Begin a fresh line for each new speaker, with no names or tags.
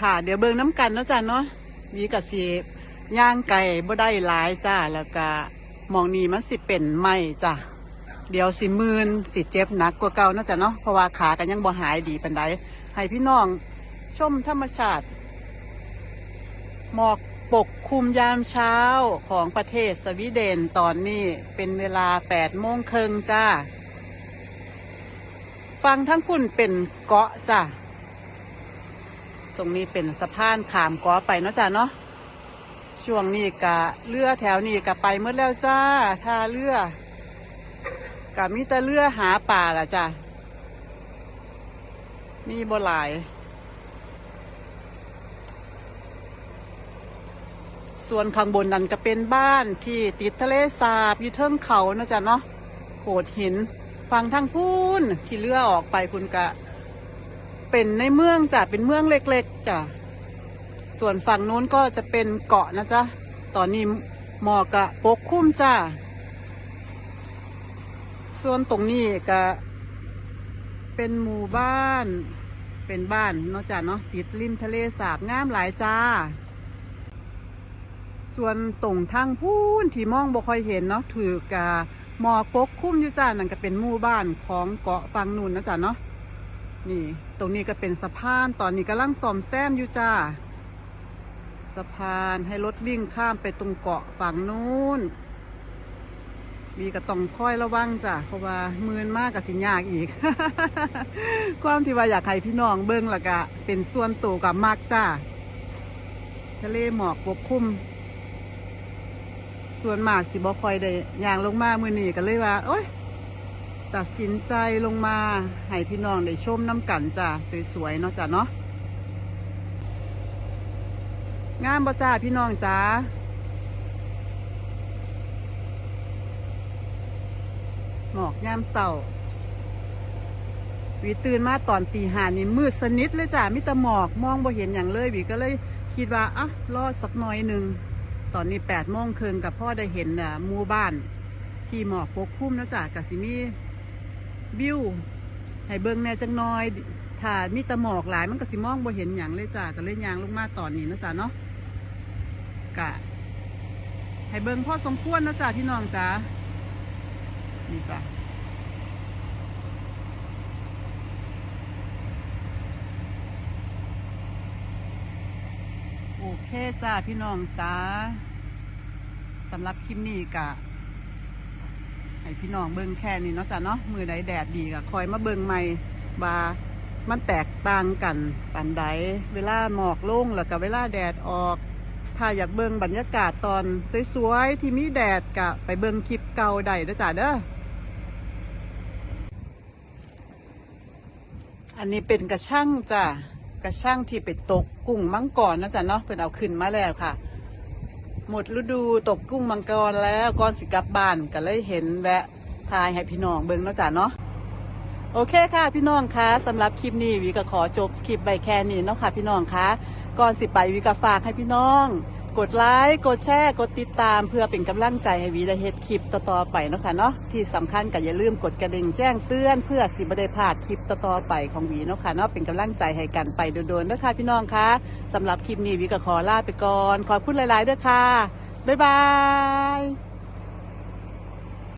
ค่ะ เดี๋ยวเบิ่งน้ำกันเนาะจ้ะเนาะวีกับสีย่างไก่บ่ได้หลายจ้าแล้วก็หมองนี้มันสิเป็นไหมจ้ะเดี๋ยวสิมืนสิเจ็บหนักกว่าเก่าเนาะจ้ะเนาะเพราะว่าขากันยังบ่หายดีปานใดให้พี่น้องชมธรรมชาติ หมอกปกคลุมยามเช้าของประเทศสวีเดนตอนนี้เป็นเวลา8โมงครึ่งจ้า ฟังทั้งคุณเป็นเกาะจ้ะ ตรงนี้เป็นสะพานขามกาะไปเนาะจ้ะเนาะช่วงนี้กะเรือแถวนี้กะไปเมื่อแล้วจ้าท่าเรือกะมีแต่เรือหาป่าล่ะจ้ะมีบ่หลายส่วนข้างบนนั่นก็เป็นบ้านที่ติดทะเลสาบอยู่เทิงเขาเนาะจ๊ะเนาะโขดหิน ฟังทางพูนที่เรือออกไปคุณกะ เป็นในเมืองจ้ะเป็นเมืองเล็กๆจ้ะส่วนฝั่งนู้นก็จะเป็นเกาะนะจ๊ะตอนนี้หมอกกะปกคลุ้มจ้าส่วนตรงนี้ก็เป็นหมู่บ้าน เป็นบ้านเนาะจ้ะเนาะติดริมทะเลสาบงามหลายจ้า ส่วนตรงทางพูนที่มองบ่ค่อยเห็นเนาะถือกะหมอกปกคลุ้มอยู่จ้านั่นก็เป็นหมู่บ้านของเกาะฝั่งนู้นนะจ้ะเนาะ นี่ ตรงนี้ก็เป็นสะพาน ตอนนี้กำลังซ่อมแซมอยู่จ้า สะพานให้รถวิ่งข้ามไปตรงเกาะฝั่งนู้น มีก็ต้องค่อยระวังจ้ะ เพราะว่ามืนมากกับสิยากอีก ความที่ว่าอยากให้พี่น้องเบิ้งละกะ เป็นส่วนตัวกับมากจ้า ทะเลหมอกปกคลุม ส่วนมากสิบ่คอยได้ยางลงมามือนี้ก็เลยว่า โอ๊ย ตัดสินใจลงมาให้พี่น้องได้ชมน้ำกันจ้ะสวยๆเนาะจ้ะเนาะงามบ่จ้าพี่น้องจ้าหมอกยามเศร้าวีตื่นมาตอนตีหานี่มืดสนิทเลยจ้ามิตรหมอกมองบ่เห็นอย่างเลยวีก็เลยคิดว่าอะรอสักหน่อยหนึ่งตอนนี้แปดโมงครึ่งกับพ่อได้เห็นหมู่บ้าน ที่หมอกปกคลุมนะจ้ะกสิมี วิวให้เบิ่งแน่จังน้อยถ้ามีตะหมอกหลายมันก็สิมองบ่เห็นอย่างเลยจ้ะก็เลยยางลงมาตอนนี้นะจ๊ะเนาะกะให้เบิ่งพ่อสมควรนะจ๊ะพี่น้องจ้านี่จ้ะโอเคจ้าพี่น้องจ้าสำหรับคลิปนี้กะ ให้พี่น้องเบิ่งแค่นี้เนาะจ้ะเนาะมือใดแดดดีก็คอยมาเบิ่งใหม่ว่ามันแตกต่างกันปันใดเวลาหมอกลงแล้วก็เวลาแดดออก ถ้าอยากเบิ่งบรรยากาศตอนสวยๆที่มีแดดกะไปเบิ่งคลิปเก่าได้เด้อจ้ะเด้ออันนี้เป็นกระช่างจ้ะกระช่างที่ไปตกกุ้งมังกรนะจ๊ะเนาะเพิ่นเอาขึ้นมาแล้วค่ะ หมดฤดูตกกุ้งมังกรแล้วก่อนสิกลับบ้านก็เลยเห็นแวะทายให้พี่น้องเบิ่งเนาะจ้ะเนาะโอเคค่ะพี่น้องคะสำหรับคลิปนี้วีก็ขอจบคลิปใบแค่นี้เนาะค่ะพี่น้องคะก่อนสิไปวีก็ฝากให้พี่น้อง กดไลค์กดแชร์กดติดตามเพื่อเป็นกำลังใจให้วีได้เฮ็ดคลิปต่อๆไปเนาะค่ะเนาะที่สำคัญก็อย่าลืมกดกระดิ่งแจ้งเตือน เพื่อสิบได้พลาดคลิปต่อๆไปของวีเนาะค่ะเนาะเป็นกำลังใจให้กันไปโดนๆเด้อค่ะพี่น้องคะสำหรับคลิปนี้วีก็ขอลาไปก่อน ขอบคุณหลายๆด้วยค่ะบ๊ายบาย